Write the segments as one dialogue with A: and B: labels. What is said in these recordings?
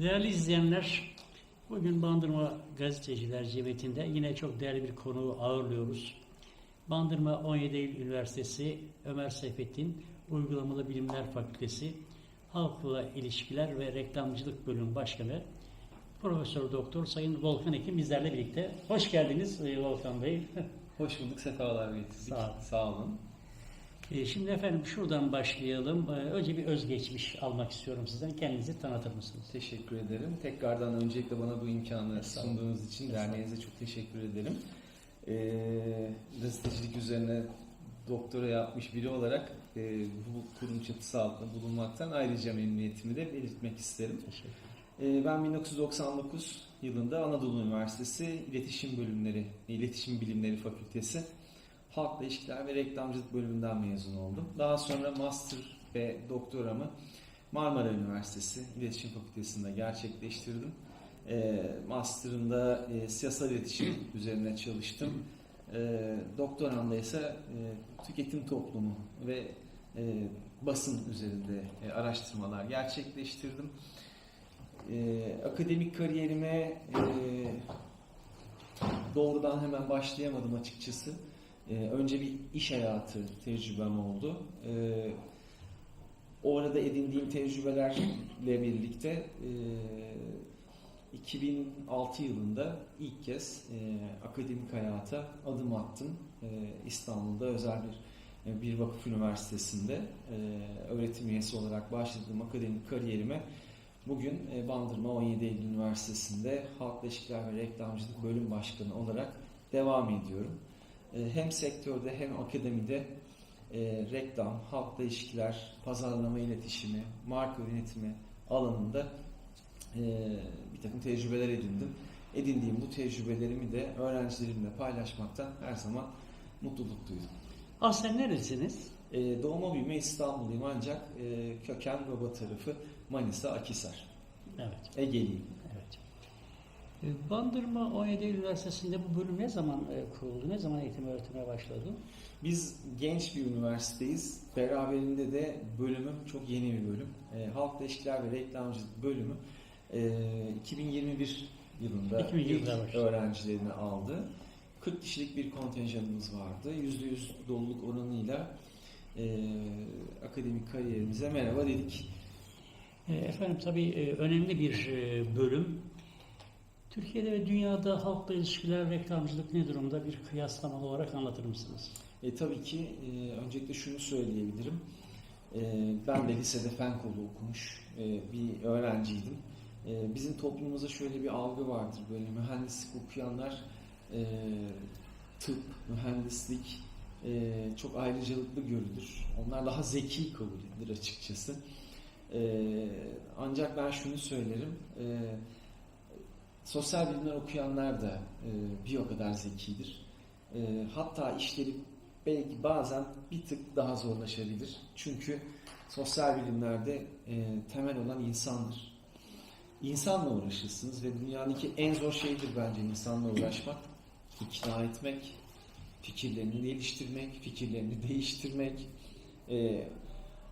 A: Değerli izleyenler, bugün Bandırma Gazeteciler Cemiyeti'nde yine çok değerli bir konuğu ağırlıyoruz. Bandırma 17 Eylül Üniversitesi Ömer Seyfettin Uygulamalı Bilimler Fakültesi Halkla İlişkiler ve Reklamcılık Bölümü Başkanı Profesör Doktor Sayın Volkan Ekim bizlerle birlikte. Hoş geldiniz e, Volkan Bey.
B: Hoş bulduk, sefalar getirdik.
A: Sağ olun.
B: Sağ olun.
A: E, Şimdi efendim şuradan başlayalım. E, Önce bir özgeçmiş almak istiyorum sizden. Kendinizi tanıtır mısınız?
B: Teşekkür ederim. Tekrardan öncelikle bana bu imkanı sunduğunuz için derneğinize çok teşekkür ederim. Ee, gazetecilik üzerine doktora yapmış biri olarak e, bu kurum çatısı altında bulunmaktan ayrıca memnuniyetimi de belirtmek isterim.
A: Teşekkür
B: Ee, ben 1999 yılında Anadolu Üniversitesi İletişim Bölümleri, İletişim Bilimleri Fakültesi Halkla İlişkiler ve Reklamcılık bölümünden mezun oldum. Daha sonra master ve doktoramı Marmara Üniversitesi İletişim Fakültesi'nde gerçekleştirdim. Ee, master'ımda e, siyasal iletişim üzerine çalıştım. Ee, doktoramda ise e, tüketim toplumu ve e, basın üzerinde e, araştırmalar gerçekleştirdim. Ee, akademik kariyerime e, doğrudan hemen başlayamadım açıkçası. Ee, önce bir iş hayatı tecrübem oldu. Ee, orada edindiğim tecrübelerle birlikte e, 2006 yılında ilk kez e, akademik hayata adım attım. E, İstanbul'da özel bir e, bir vakıf üniversitesinde e, öğretim üyesi olarak başladığım akademik kariyerime Bugün e, Bandırma 17 Eylül Üniversitesi'nde Halkla İlişkiler ve Reklamcılık Bölüm Başkanı olarak devam ediyorum. E, Hem sektörde hem akademide e, reklam, halkla ilişkiler, pazarlama iletişimi, marka yönetimi alanında e, bir takım tecrübeler edindim. Edindiğim bu tecrübelerimi de öğrencilerimle paylaşmaktan her zaman mutluluk duydum.
A: Aslen neresiniz?
B: E, Doğma büyüme İstanbulluyum ancak e, köken baba tarafı Manisa Akisar.
A: Evet.
B: Ege'liyim.
A: E, Bandırma 17 Eylül Üniversitesi'nde bu bölüm ne zaman e, kuruldu? Ne zaman eğitim öğretime başladı?
B: Biz genç bir üniversiteyiz. Beraberinde de bölümüm çok yeni bir bölüm. E, Halkla İlişkiler ve Reklamcılık bölümü e, 2021 yılında
A: 2020
B: ilk
A: başladı.
B: öğrencilerini aldı. 40 kişilik bir kontenjanımız vardı. %100 doluluk oranıyla e, akademik kariyerimize merhaba dedik.
A: E, Efendim tabii önemli bir bölüm. Türkiye'de ve dünyada halkla ilişkiler, reklamcılık ne durumda? Bir kıyaslama olarak anlatır mısınız?
B: E, tabii ki e, öncelikle şunu söyleyebilirim. E, ben de lisede fen kolu okumuş e, bir öğrenciydim. E, bizim toplumumuzda şöyle bir algı vardır. Böyle mühendislik okuyanlar e, tıp, mühendislik e, çok ayrıcalıklı görülür. Onlar daha zeki kabul edilir açıkçası. E, ancak ben şunu söylerim. E, sosyal bilimler okuyanlar da e, bir o kadar zekidir. E, hatta işleri belki bazen bir tık daha zorlaşabilir. Çünkü sosyal bilimlerde e, temel olan insandır. İnsanla uğraşırsınız ve dünyadaki en zor şeydir bence insanla uğraşmak. İkna etmek, fikirlerini geliştirmek, fikirlerini değiştirmek, e,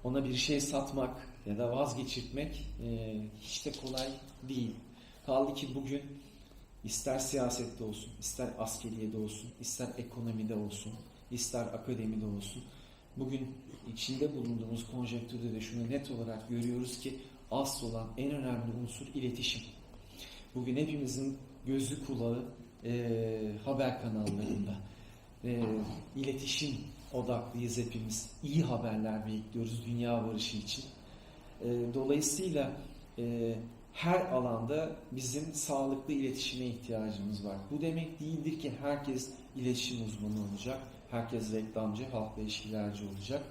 B: ona bir şey satmak ya da vazgeçirtmek e, hiç de kolay değil. Kaldı ki bugün ister siyasette olsun, ister askeriyede olsun, ister ekonomide olsun, ister akademide olsun. Bugün içinde bulunduğumuz konjektürde de şunu net olarak görüyoruz ki asıl olan en önemli unsur iletişim. Bugün hepimizin gözü kulağı e, haber kanallarında. E, iletişim odaklıyız hepimiz. İyi haberler bekliyoruz dünya barışı için. E, dolayısıyla e, her alanda bizim sağlıklı iletişime ihtiyacımız var. Bu demek değildir ki herkes iletişim uzmanı olacak. Herkes reklamcı, halkla ilişkilerci olacak.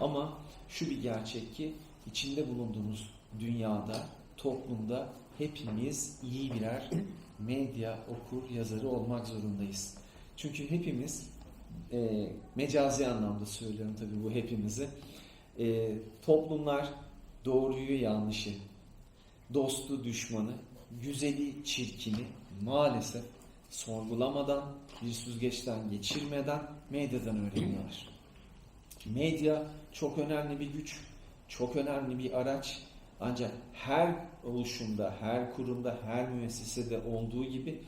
B: Ama şu bir gerçek ki içinde bulunduğumuz dünyada, toplumda hepimiz iyi birer medya, okur, yazarı olmak zorundayız. Çünkü hepimiz e, mecazi anlamda söylüyorum tabii bu hepimizi. E, toplumlar doğruyu yanlışı, dostu düşmanı, güzeli çirkini maalesef sorgulamadan, bir süzgeçten geçirmeden medyadan öğreniyorlar. Medya çok önemli bir güç, çok önemli bir araç Ancak her oluşumda, her kurumda, her müessesede olduğu gibi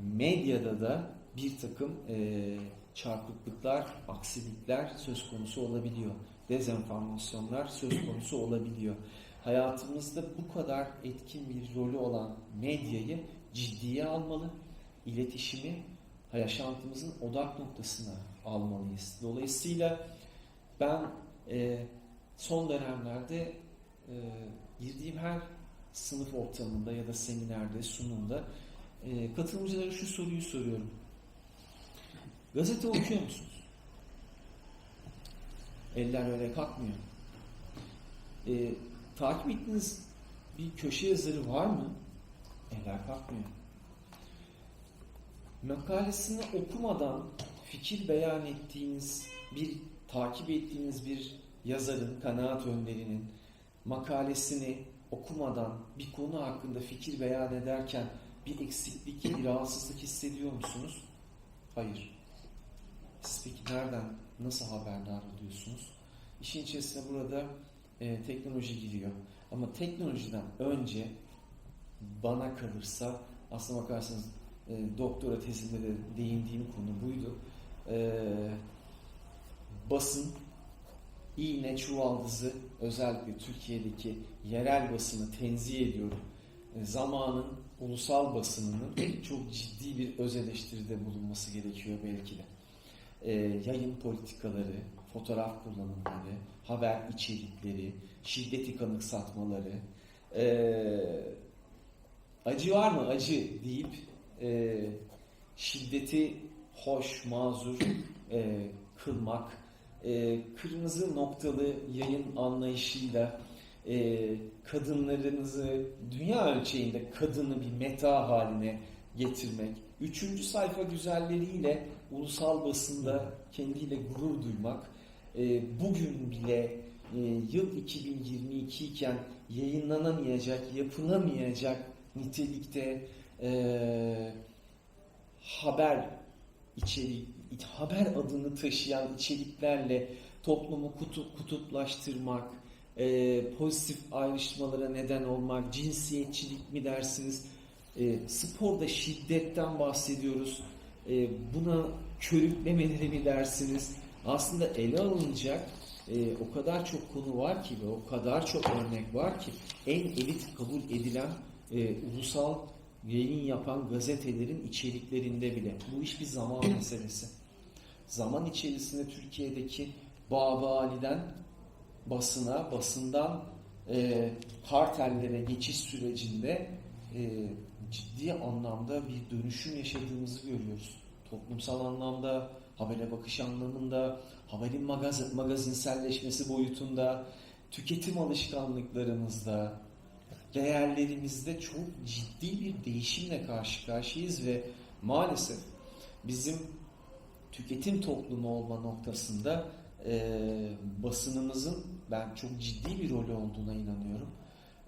B: medyada da bir takım e, çarpıklıklar, aksilikler söz konusu olabiliyor. Dezenformasyonlar söz konusu olabiliyor. Hayatımızda bu kadar etkin bir rolü olan medyayı ciddiye almalı, iletişimi yaşantımızın odak noktasına almalıyız. Dolayısıyla ben e, son dönemlerde e, girdiğim her sınıf ortamında ya da seminerde, sunumda e, katılımcılara şu soruyu soruyorum. Gazete okuyor musunuz? Eller öyle kalkmıyor. E, takip ettiğiniz bir köşe yazarı var mı? Eller kalkmıyor. Makalesini okumadan fikir beyan ettiğiniz bir, takip ettiğiniz bir yazarın, kanaat önderinin makalesini okumadan bir konu hakkında fikir beyan ederken bir eksiklik, bir rahatsızlık hissediyor musunuz? Hayır. Siz peki nereden, nasıl haberdar oluyorsunuz? İşin içerisine burada e, teknoloji giriyor. Ama teknolojiden önce bana kalırsa aslına bakarsanız e, doktora tezimde de değindiğim konu buydu. E, basın, iğne, çuvaldızı özellikle Türkiye'deki yerel basını tenzih ediyorum. E, zamanın ulusal basınının çok ciddi bir öz eleştiride bulunması gerekiyor belki de. E, yayın politikaları, fotoğraf kullanımları, haber içerikleri, şiddeti kanıksatmaları, e, acı var mı? Acı deyip e, şiddeti hoş, mazur e, kılmak, e, kırmızı noktalı yayın anlayışıyla e, kadınlarınızı dünya ölçeğinde kadını bir meta haline getirmek, üçüncü sayfa güzelleriyle ulusal basında kendiyle gurur duymak, e, bugün bile e, yıl 2022 iken yayınlanamayacak, yapılamayacak nitelikte e, haber içerik, haber adını taşıyan içeriklerle toplumu kutup, kutuplaştırmak, e, pozitif ayrışmalara neden olmak, cinsiyetçilik mi dersiniz, e, sporda şiddetten bahsediyoruz, e, buna körüklemeleri mi dersiniz, aslında ele alınacak e, o kadar çok konu var ki ve o kadar çok örnek var ki en elit kabul edilen e, ulusal yayın yapan gazetelerin içeriklerinde bile. Bu iş bir zaman meselesi. Zaman içerisinde Türkiye'deki Babali'den basına, basından e, kartellere geçiş sürecinde e, ciddi anlamda bir dönüşüm yaşadığımızı görüyoruz. Toplumsal anlamda, habere bakış anlamında, haberin magaz magazinselleşmesi boyutunda, tüketim alışkanlıklarımızda, değerlerimizde çok ciddi bir değişimle karşı karşıyayız ve maalesef bizim tüketim toplumu olma noktasında e, basınımızın ben çok ciddi bir rolü olduğuna inanıyorum.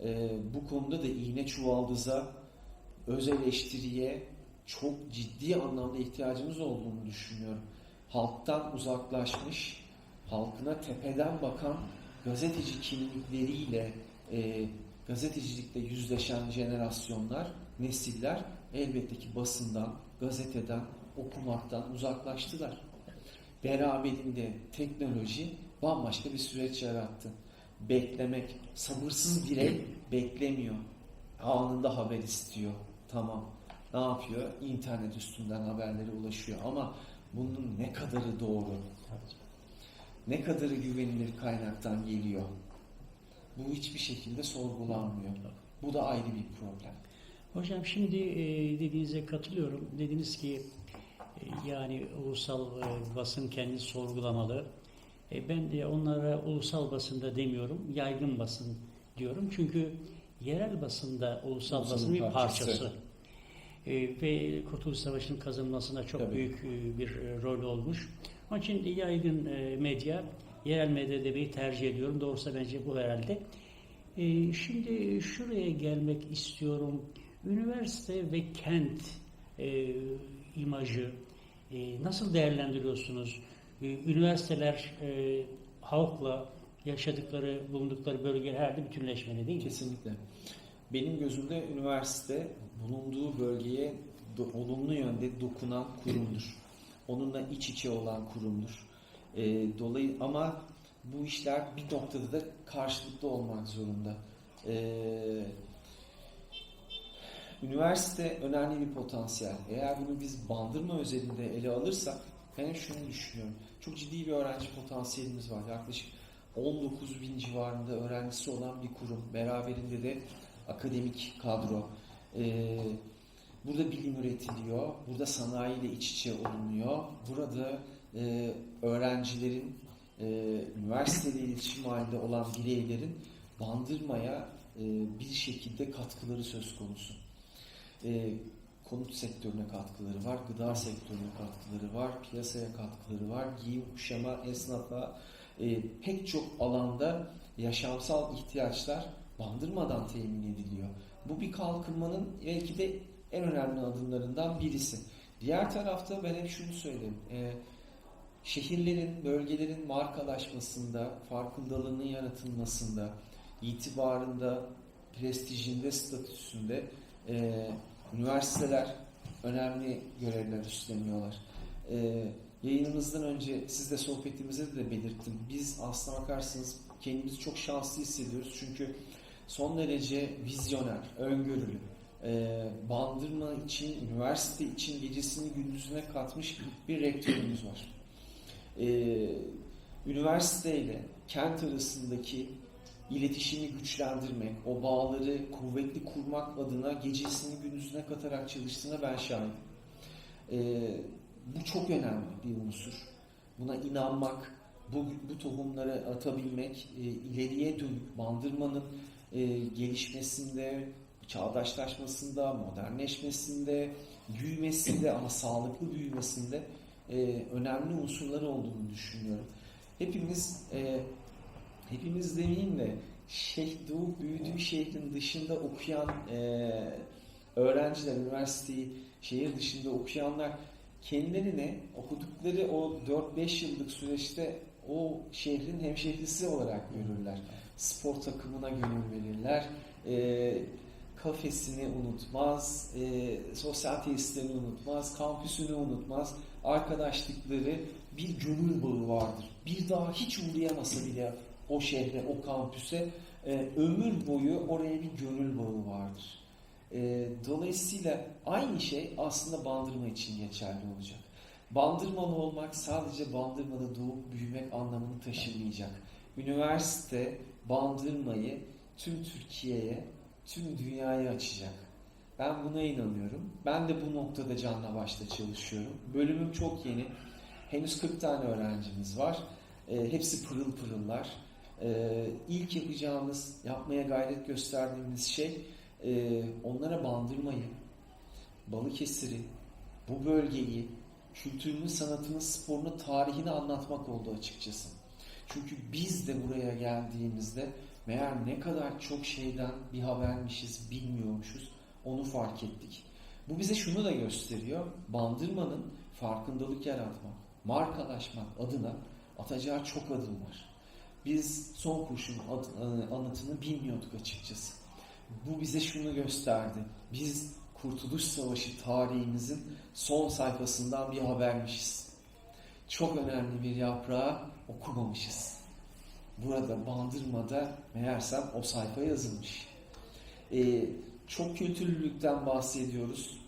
B: E, bu konuda da iğne çuvaldıza, öz eleştiriye çok ciddi anlamda ihtiyacımız olduğunu düşünüyorum. Halktan uzaklaşmış, halkına tepeden bakan gazeteci kimlikleriyle e, gazetecilikle yüzleşen jenerasyonlar, nesiller elbette ki basından, gazeteden, okumaktan uzaklaştılar. Beraberinde teknoloji bambaşka bir süreç yarattı. Beklemek, sabırsız birey beklemiyor. Anında haber istiyor. Tamam. Ne yapıyor? İnternet üstünden haberlere ulaşıyor. Ama bunun ne kadarı doğru? Ne kadarı güvenilir kaynaktan geliyor? Bu hiçbir şekilde sorgulanmıyor. Bu da ayrı bir problem.
A: Hocam şimdi e, dediğinize katılıyorum. Dediniz ki e, yani ulusal e, basın kendini sorgulamalı. E, ben de onlara ulusal basında demiyorum, yaygın basın diyorum. Çünkü yerel basında ulusal
B: Ulusalın
A: basının bir
B: parçası.
A: parçası. E, ve Kurtuluş Savaşı'nın kazanılmasına çok
B: Tabii.
A: büyük e, bir e, rol olmuş. Onun için yaygın e, medya, yerel medya demeyi tercih ediyorum. Doğrusu bence bu herhalde. Şimdi şuraya gelmek istiyorum. Üniversite ve kent imajı nasıl değerlendiriyorsunuz? Üniversiteler halkla yaşadıkları, bulundukları bölgelerde bütünleşmeli değil mi?
B: Kesinlikle. Benim gözümde üniversite bulunduğu bölgeye olumlu yönde dokunan kurumdur. Onunla iç içe olan kurumdur. E, dolayı ama bu işler bir noktada da karşılıklı olmak zorunda. E, üniversite önemli bir potansiyel. Eğer bunu biz bandırma özelinde ele alırsak ben şunu düşünüyorum. Çok ciddi bir öğrenci potansiyelimiz var. Yaklaşık 19 bin civarında öğrencisi olan bir kurum. Beraberinde de akademik kadro. Ee, burada bilim üretiliyor. Burada sanayiyle iç içe olunuyor. Burada e, öğrencilerin, e, üniversitede iletişim halinde olan bireylerin bandırmaya e, bir şekilde katkıları söz konusu. E, konut sektörüne katkıları var, gıda sektörüne katkıları var, piyasaya katkıları var, giyim, kuşama, esnafa, e, pek çok alanda yaşamsal ihtiyaçlar bandırmadan temin ediliyor. Bu bir kalkınmanın belki de en önemli adımlarından birisi. Diğer tarafta ben hep şunu söylerim. E, şehirlerin, bölgelerin markalaşmasında, farkındalığının yaratılmasında, itibarında, prestijinde, statüsünde e, üniversiteler önemli görevler üstleniyorlar. E, yayınımızdan önce sizle sohbetimizde de belirttim. Biz aslına bakarsanız kendimizi çok şanslı hissediyoruz. Çünkü son derece vizyoner, öngörülü, e, bandırma için, üniversite için gecesini gündüzüne katmış bir rektörümüz var. E, üniversiteyle kent arasındaki iletişimi güçlendirmek, o bağları kuvvetli kurmak adına gecesini gündüzüne katarak çalıştığına ben şahidim. Ee, bu çok önemli bir unsur. Buna inanmak, bu, bu tohumları atabilmek, e, ileriye dönük bandırmanın e, gelişmesinde, çağdaşlaşmasında, modernleşmesinde, büyümesinde ama sağlıklı büyümesinde e, önemli unsurları olduğunu düşünüyorum. Hepimiz e, hepimiz demeyeyim de şeyh doğup büyüdüğü şehrin dışında okuyan e, öğrenciler, üniversiteyi şehir dışında okuyanlar kendilerine okudukları o 4-5 yıllık süreçte o şehrin hemşehrisi olarak görürler. Spor takımına gönül verirler. E, kafesini unutmaz, e, sosyal tesislerini unutmaz, kampüsünü unutmaz. Arkadaşlıkları bir gönül bağı vardır. Bir daha hiç uğrayamasa bile o şehre, o kampüse e, ömür boyu oraya bir gönül bağı vardır. E, dolayısıyla aynı şey aslında bandırma için geçerli olacak. Bandırmalı olmak sadece bandırmada doğup büyümek anlamını taşımayacak. Üniversite bandırmayı tüm Türkiye'ye, tüm dünyaya açacak. Ben buna inanıyorum. Ben de bu noktada canla başla çalışıyorum. Bölümüm çok yeni. Henüz 40 tane öğrencimiz var. E, hepsi pırıl pırıllar. Ee, ilk yapacağımız, yapmaya gayret gösterdiğimiz şey e, onlara bandırmayı, Balıkesir'i, bu bölgeyi, kültürünü, sanatını, sporunu, tarihini anlatmak oldu açıkçası. Çünkü biz de buraya geldiğimizde meğer ne kadar çok şeyden bir habermişiz, bilmiyormuşuz, onu fark ettik. Bu bize şunu da gösteriyor, bandırmanın farkındalık yaratmak, markalaşmak adına atacağı çok adım var. Biz son kurşun anıtını bilmiyorduk açıkçası. Bu bize şunu gösterdi. Biz Kurtuluş Savaşı tarihimizin son sayfasından bir habermişiz. Çok önemli bir yaprağı okumamışız. Burada Bandırma'da meğersem o sayfa yazılmış. Ee, çok kültürlülükten bahsediyoruz.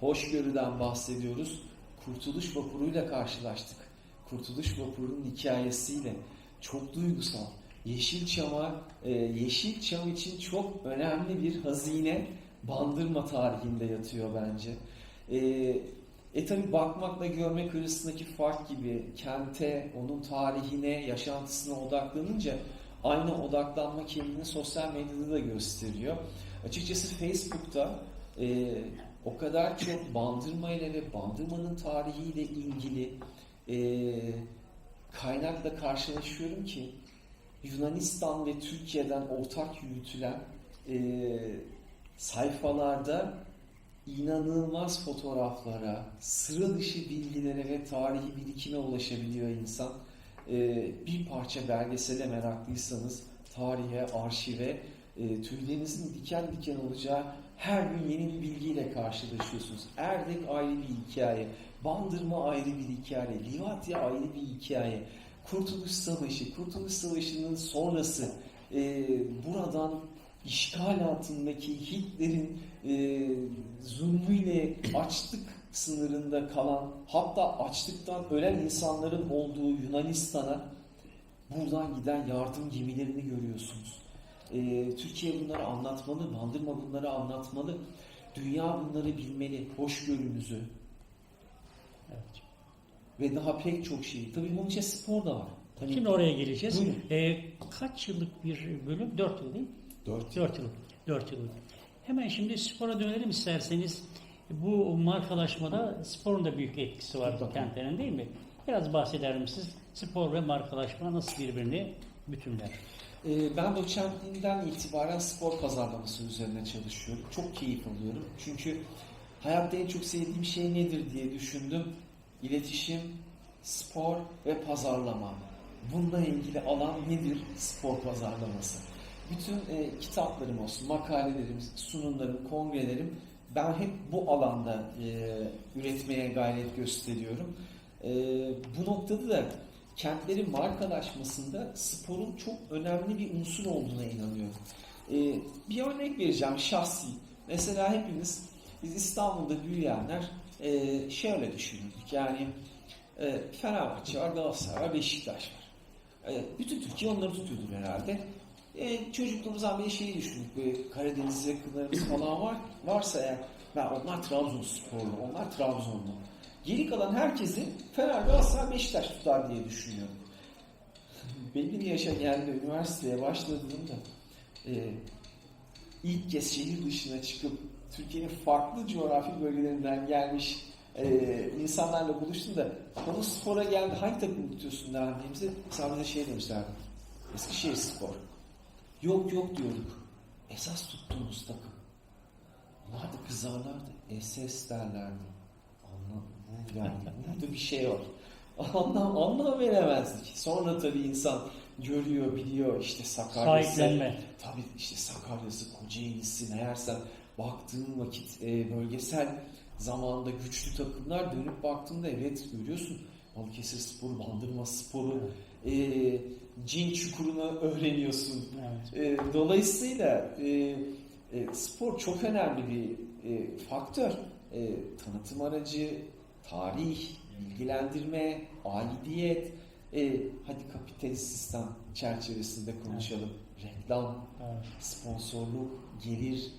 B: Hoşgörüden bahsediyoruz. Kurtuluş vapuruyla karşılaştık. Kurtuluş vapurunun hikayesiyle çok duygusal. Yeşilçam'a, e, Yeşilçam için çok önemli bir hazine bandırma tarihinde yatıyor bence. E, e tabi bakmakla görmek arasındaki fark gibi kente, onun tarihine, yaşantısına odaklanınca aynı odaklanma kendini sosyal medyada da gösteriyor. Açıkçası Facebook'ta e, o kadar çok bandırma ile ve bandırmanın tarihiyle ilgili e, kaynakla karşılaşıyorum ki Yunanistan ve Türkiye'den ortak yürütülen e, sayfalarda inanılmaz fotoğraflara, sıra dışı bilgilere ve tarihi birikime ulaşabiliyor insan. e, bir parça belgesele meraklıysanız tarihe, arşive e, tüylerinizin diken diken olacağı her gün yeni bir bilgiyle karşılaşıyorsunuz. Erdek ayrı bir hikaye, Bandırma ayrı bir hikaye, Livatya ayrı bir hikaye, Kurtuluş Savaşı, Kurtuluş Savaşı'nın sonrası, e, buradan işgal altındaki Hitler'in e, zulmüyle açlık sınırında kalan, hatta açlıktan ölen insanların olduğu Yunanistan'a buradan giden yardım gemilerini görüyorsunuz. E, Türkiye bunları anlatmalı, Bandırma bunları anlatmalı. Dünya bunları bilmeli, hoşgörümüzü
A: Evet.
B: ve daha pek çok şey. Tabii bunun içinde spor da var. Tabii
A: Şimdi oraya geleceğiz.
B: Buyurun.
A: Ee, kaç yıllık bir bölüm? Dört yıl değil mi?
B: Dört.
A: Dört yıl. Dört yıllık. Hemen şimdi spora dönelim isterseniz. Bu markalaşmada sporun da büyük etkisi var
B: Mutlaka.
A: kentlerin değil mi? Biraz bahseder misiniz? Spor ve markalaşma nasıl birbirini bütünler?
B: Ee, Ben doçentliğinden itibaren spor pazarlaması üzerine çalışıyorum. Çok keyif alıyorum. Çünkü hayatta en çok sevdiğim şey nedir diye düşündüm. İletişim, spor ve pazarlama. Bununla ilgili alan nedir? Spor pazarlaması. Bütün e, kitaplarım olsun, makalelerim, sunumlarım, kongrelerim ben hep bu alanda e, üretmeye gayret gösteriyorum. E, bu noktada da kentlerin markalaşmasında sporun çok önemli bir unsur olduğuna inanıyorum. Ee, bir örnek vereceğim şahsi. Mesela hepimiz biz İstanbul'da büyüyenler e, şöyle düşünürdük. Yani e, Fenerbahçe var, Galatasaray var, Beşiktaş var. E, bütün Türkiye onları tutuyordur herhalde. E, çocukluğumuzdan beri şeyi düşündük. Böyle Karadeniz yakınlarımız falan var. Varsa eğer ben onlar Trabzonsporlu, onlar Trabzonlu. Geri kalan herkesi Fener, Galatasaray, Beşiktaş tutar diye düşünüyorum. Belli bir yaşa geldi, üniversiteye başladığımda e, ilk kez şehir dışına çıkıp Türkiye'nin farklı coğrafi bölgelerinden gelmiş e, insanlarla buluştum da konu spora geldi. Hangi takım tutuyorsun dendiğimizde mesela bize şey demişlerdi. Eskişehir Spor. Yok yok diyorduk. Esas tuttuğumuz takım. Onlar da kızarlardı. SS derlerdi. Anlam, bu yani burada bir şey var. Anlam, anlam veremezdik. Sonra tabii insan görüyor, biliyor işte Sakarya'sı.
A: Sahiplenme.
B: Tabii işte Sakarya'sı, Kocaeli'si meğersem baktığım vakit e, bölgesel zamanda güçlü takımlar dönüp baktığında evet görüyorsun. Balıkesir Sporu, Bandırma Sporu, e, Cin Çukuru'nu öğreniyorsun.
A: Evet.
B: E, dolayısıyla e, e, spor çok önemli bir e, faktör. E, tanıtım aracı, tarih, bilgilendirme, aidiyet. E, hadi kapitalist sistem çerçevesinde konuşalım. Reklam,
A: Evet.
B: sponsorluk, gelir,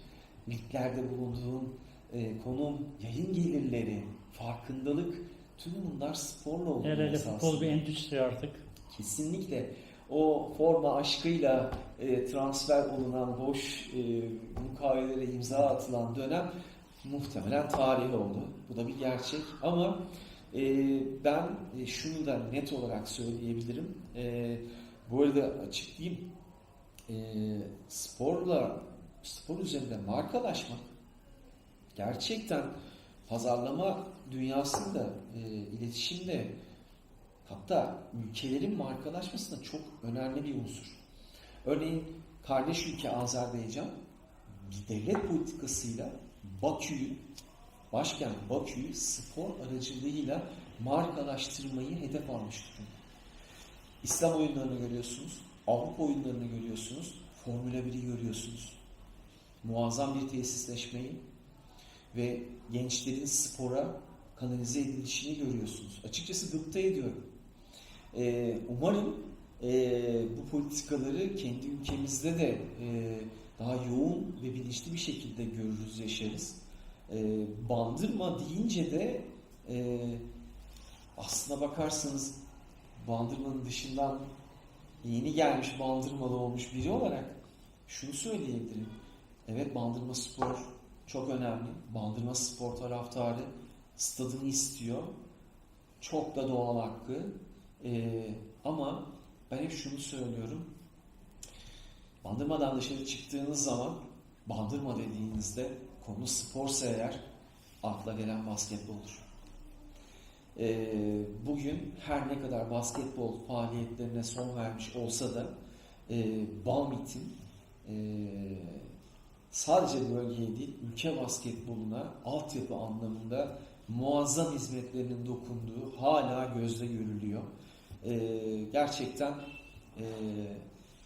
B: liglerde bulunduğun e, konum, yayın gelirleri, farkındalık tüm bunlar sporla oluyor
A: Herhalde futbol bir endüstri artık.
B: Kesinlikle o forma aşkıyla e, transfer olunan boş e, mukavelelere imza atılan dönem muhtemelen tarih oldu. Bu da bir gerçek ama e, ben e, şunu da net olarak söyleyebilirim. E, bu arada açıklayayım. E, sporla spor üzerinde markalaşmak gerçekten pazarlama dünyasında, e, iletişimde hatta ülkelerin markalaşmasında çok önemli bir unsur. Örneğin kardeş ülke Azerbaycan bir devlet politikasıyla Bakü'yü, başkent Bakü'yü spor aracılığıyla markalaştırmayı hedef almış durumda. İslam oyunlarını görüyorsunuz, Avrupa oyunlarını görüyorsunuz, Formula 1'i görüyorsunuz. Muazzam bir tesisleşmeyi ve gençlerin spora kanalize edilişini görüyorsunuz. Açıkçası gıpta ediyorum. Ee, umarım e, bu politikaları kendi ülkemizde de e, daha yoğun ve bilinçli bir şekilde görürüz, yaşarız. E, bandırma deyince de e, aslına bakarsanız bandırmanın dışından yeni gelmiş bandırmalı olmuş biri olarak şunu söyleyebilirim. Evet bandırma spor çok önemli. Bandırma spor taraftarı stadını istiyor. Çok da doğal hakkı. Ee, ama ben hep şunu söylüyorum. Bandırmadan dışarı çıktığınız zaman bandırma dediğinizde konu sporsa eğer akla gelen basketboldur. e, bugün her ne kadar basketbol faaliyetlerine son vermiş olsa da e, Balmit'in e, sadece bölgeye değil ülke basketboluna altyapı anlamında muazzam hizmetlerinin dokunduğu hala gözle görülüyor. E, gerçekten e,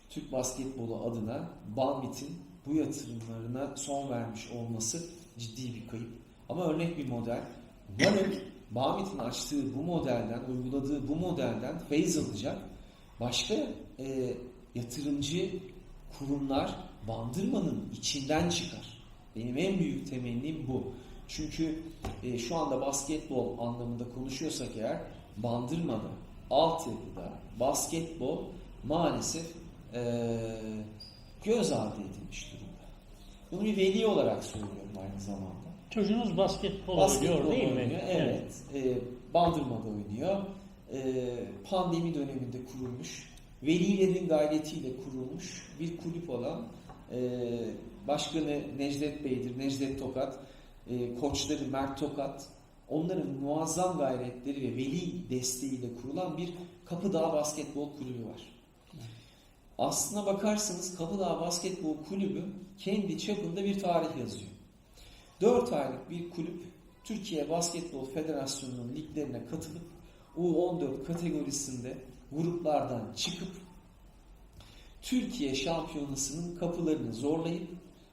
B: Türk basketbolu adına Balmit'in bu yatırımlarına son vermiş olması ciddi bir kayıp. Ama örnek bir model. Umarım Balmit'in açtığı bu modelden, uyguladığı bu modelden feyz alacak başka e, yatırımcı kurumlar Bandırma'nın içinden çıkar. Benim en büyük temennim bu. Çünkü e, şu anda basketbol anlamında konuşuyorsak eğer Bandırma'da, altyapıda basketbol maalesef e, göz ardı edilmiş durumda. Bunu bir veli olarak söylüyorum aynı zamanda.
A: Çocuğunuz basketbol,
B: Basketbol
A: oynuyor değil mi?
B: oynuyor, Evet. E, Bandırma'da oynuyor. E, pandemi döneminde kurulmuş. Velilerin gayretiyle kurulmuş bir kulüp olan e, başkanı Necdet Bey'dir. Necdet Tokat. E, koçları Mert Tokat. Onların muazzam gayretleri ve veli desteğiyle kurulan bir Kapıdağ Basketbol Kulübü var. Aslına bakarsanız Kapıdağ Basketbol Kulübü kendi çapında bir tarih yazıyor. 4 aylık bir kulüp Türkiye Basketbol Federasyonu'nun liglerine katılıp U14 kategorisinde gruplardan çıkıp Türkiye şampiyonasının kapılarını zorlayıp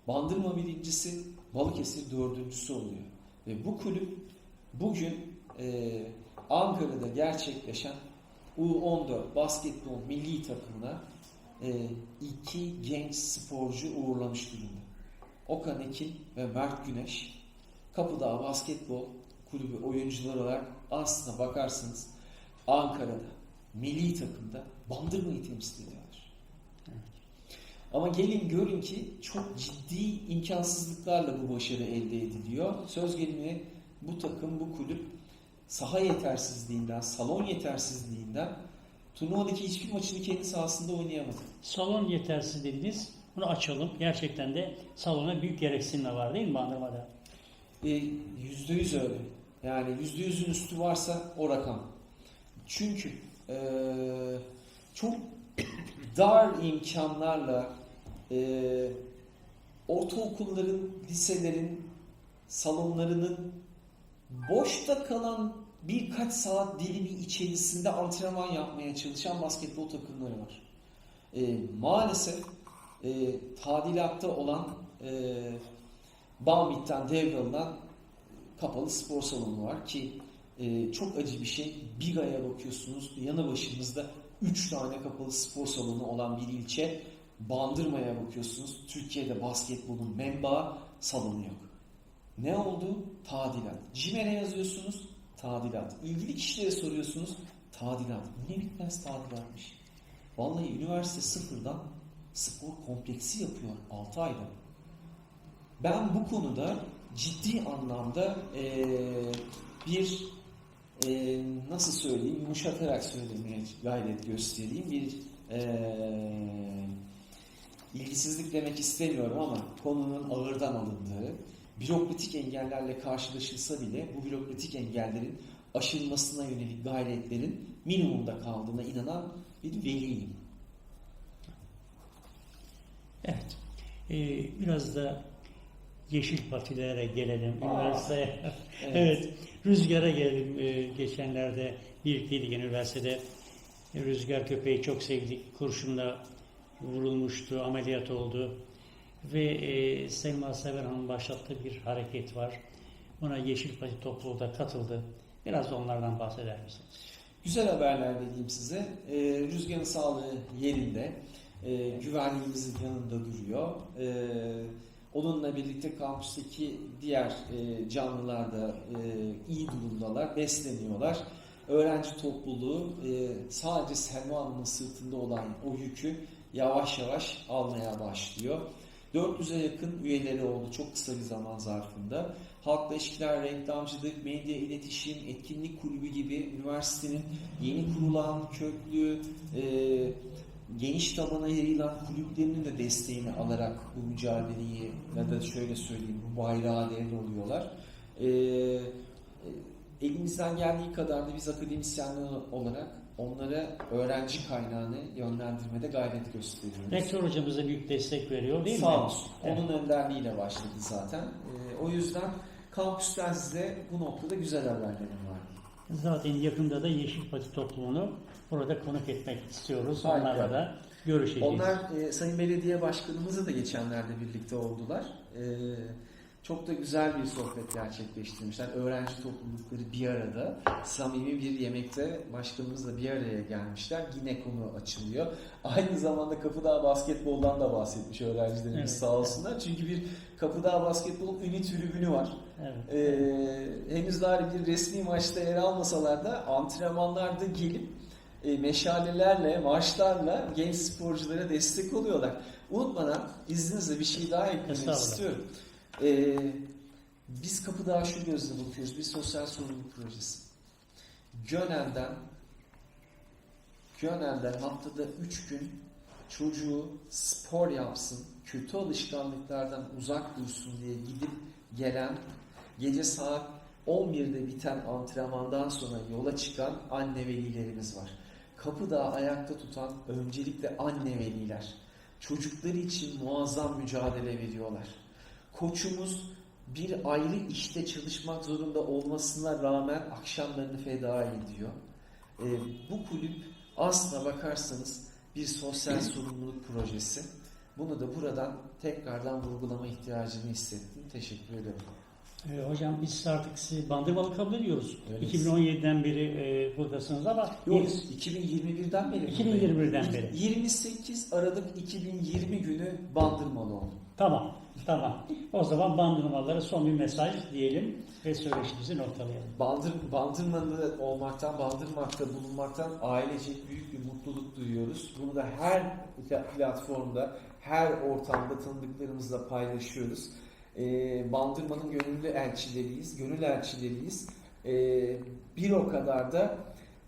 B: Bandırma birincisi, Balıkesir dördüncüsü oluyor. Ve bu kulüp bugün e, Ankara'da gerçekleşen U14 basketbol milli takımına e, iki genç sporcu uğurlamış durumda. Okan Ekin ve Mert Güneş Kapıdağ Basketbol Kulübü oyuncuları olarak aslına bakarsanız Ankara'da milli takımda Bandırma'yı temsil ediyorlar. Ama gelin görün ki çok ciddi imkansızlıklarla bu başarı elde ediliyor. Söz gelimi bu takım, bu kulüp saha yetersizliğinden, salon yetersizliğinden turnuvadaki hiçbir maçını kendi sahasında oynayamadı.
A: Salon yetersiz dediniz. Bunu açalım. Gerçekten de salona büyük gereksinim var değil mi Bandırma'da?
B: E, Yüzde yüz öyle. Yani yüzde yüzün üstü varsa o rakam. Çünkü e, çok dar imkanlarla e, ortaokulların, liselerin salonlarının boşta kalan birkaç saat dilimi içerisinde antrenman yapmaya çalışan basketbol takımları var. E, maalesef e, tadilatta olan e, Bambit'ten devralınan kapalı spor salonu var ki e, çok acı bir şey. Biga'ya bakıyorsunuz yanı başımızda 3 tane kapalı spor salonu olan bir ilçe. Bandırma'ya bakıyorsunuz Türkiye'de basketbolun menbaı salonu yok. Ne oldu? Tadilat. CİMER'e yazıyorsunuz tadilat. İlgili kişilere soruyorsunuz tadilat. Ne bitmez tadilatmış. Vallahi üniversite sıfırdan spor kompleksi yapıyor 6 ayda. Ben bu konuda ciddi anlamda eee, bir eee, nasıl söyleyeyim yumuşatarak söylemeye gayret göstereyim bir eee, ilgisizlik demek istemiyorum ama konunun ağırdan alındığı bürokratik engellerle karşılaşılsa bile bu bürokratik engellerin aşılmasına yönelik gayretlerin minimumda kaldığına inanan bir veliyim.
A: Evet. Ee, biraz da yeşil patilere gelelim.
B: Aa,
A: Üniversiteye.
B: Evet.
A: evet. Rüzgara gelelim. Ee, geçenlerde birlikteydik üniversitede. Rüzgar köpeği çok sevdik. Kurşunla vurulmuştu, ameliyat oldu. Ve e, Selma Sever Hanım başlattığı bir hareket var. Buna Yeşil Pati topluluğu da katıldı. Biraz da onlardan bahseder misiniz?
B: Güzel haberler vereyim size. Ee, rüzgarın sağlığı yerinde. Ee, güvenliğimizin yanında duruyor. Ee, onunla birlikte kampüsteki diğer e, canlılar da e, iyi durumdalar, besleniyorlar. Öğrenci topluluğu e, sadece Selma Hanım'ın sırtında olan o yükü yavaş yavaş almaya başlıyor. 400'e yakın üyeleri oldu çok kısa bir zaman zarfında. Halkla ilişkiler, reklamcılık, medya, iletişim, etkinlik kulübü gibi üniversitenin yeni kurulan, köklü, e, geniş tabana yayılan kulüplerinin de desteğini alarak bu mücadeleyi ya da şöyle söyleyeyim bu bayrağı devralıyorlar. E, e, elimizden geldiği kadar da biz akademisyenler olarak onlara öğrenci kaynağını yönlendirmede gayret gösteriyoruz.
A: Rektör hocamıza büyük destek veriyor değil mi?
B: Sağ olsun.
A: Evet.
B: Onun önderliğiyle başladı zaten. Ee, o yüzden kampüsten size bu noktada güzel haberlerim var.
A: Zaten yakında da Yeşil Pati toplumunu burada konuk etmek istiyoruz.
B: Harika.
A: Onlarla da görüşeceğiz.
B: Onlar e, Sayın Belediye Başkanımızla da geçenlerde birlikte oldular. E, çok da güzel bir sohbet gerçekleştirmişler. Öğrenci toplulukları bir arada samimi bir yemekte başkanımızla bir araya gelmişler. Yine konu açılıyor. Aynı zamanda Kapıdağ Basketbol'dan da bahsetmiş öğrencilerimiz
A: Evet.
B: sağ olsunlar. Çünkü bir Kapıdağ Basketbol ünü tribünü var.
A: Evet.
B: Ee, henüz daha bir resmi maçta yer almasalar da antrenmanlarda gelip e, meşalelerle, marşlarla genç sporculara destek oluyorlar. Unutmadan izninizle bir şey daha eklemek istiyorum. Ee, biz Kapıdağ'a şu gözle bakıyoruz. Bir sosyal sorumluluk projesi. Gönel'den Gönel'den haftada 3 gün çocuğu spor yapsın, kötü alışkanlıklardan uzak dursun diye gidip gelen gece saat 11'de biten antrenmandan sonra yola çıkan anne velilerimiz var. Kapıda ayakta tutan öncelikle anne veliler. Çocukları için muazzam mücadele veriyorlar. Koçumuz bir ayrı işte çalışmak zorunda olmasına rağmen akşamlarını feda ediyor. Ee, bu kulüp aslına bakarsanız bir sosyal sorumluluk projesi. Bunu da buradan tekrardan vurgulama ihtiyacını hissettim. Teşekkür ederim.
A: Ee, hocam biz artık sizi Bandırmalı kabul ediyoruz.
B: Öyleyiz.
A: 2017'den beri e, buradasınız ama
B: Yok 2021'den beri
A: 2021'den beri.
B: 28 Aralık 2020 günü Bandırmalı oldu.
A: Tamam, tamam. O zaman bandırmalara son bir mesaj diyelim ve söyleşimizi noktalayalım.
B: Bandır, Bandırmalı olmaktan, Bandırmak'ta bulunmaktan ailecek büyük bir mutluluk duyuyoruz. Bunu da her platformda, her ortamda tanıdıklarımızla paylaşıyoruz. Ee, Bandırma'nın gönüllü elçileriyiz, gönül elçileriyiz. Ee, bir o kadar da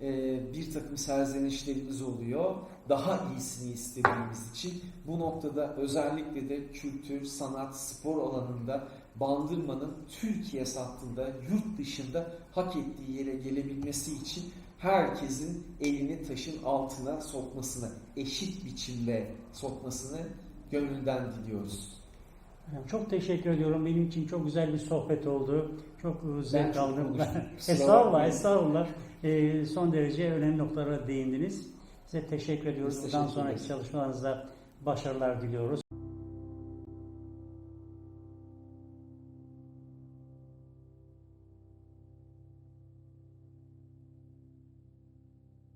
B: e, bir takım serzenişlerimiz oluyor. Daha iyisini istediğimiz için bu noktada özellikle de kültür, sanat, spor alanında Bandırma'nın Türkiye sattığında, yurt dışında hak ettiği yere gelebilmesi için herkesin elini taşın altına sokmasını, eşit biçimde sokmasını gönülden diliyoruz.
A: Çok teşekkür ediyorum. Benim için çok güzel bir sohbet oldu. Çok e, zevk aldım. estağfurullah, estağfurullah. Ee, son derece önemli noktalara değindiniz. Size teşekkür ediyoruz.
B: Biz
A: Bundan
B: teşekkür
A: sonraki çalışmalarınızda başarılar diliyoruz.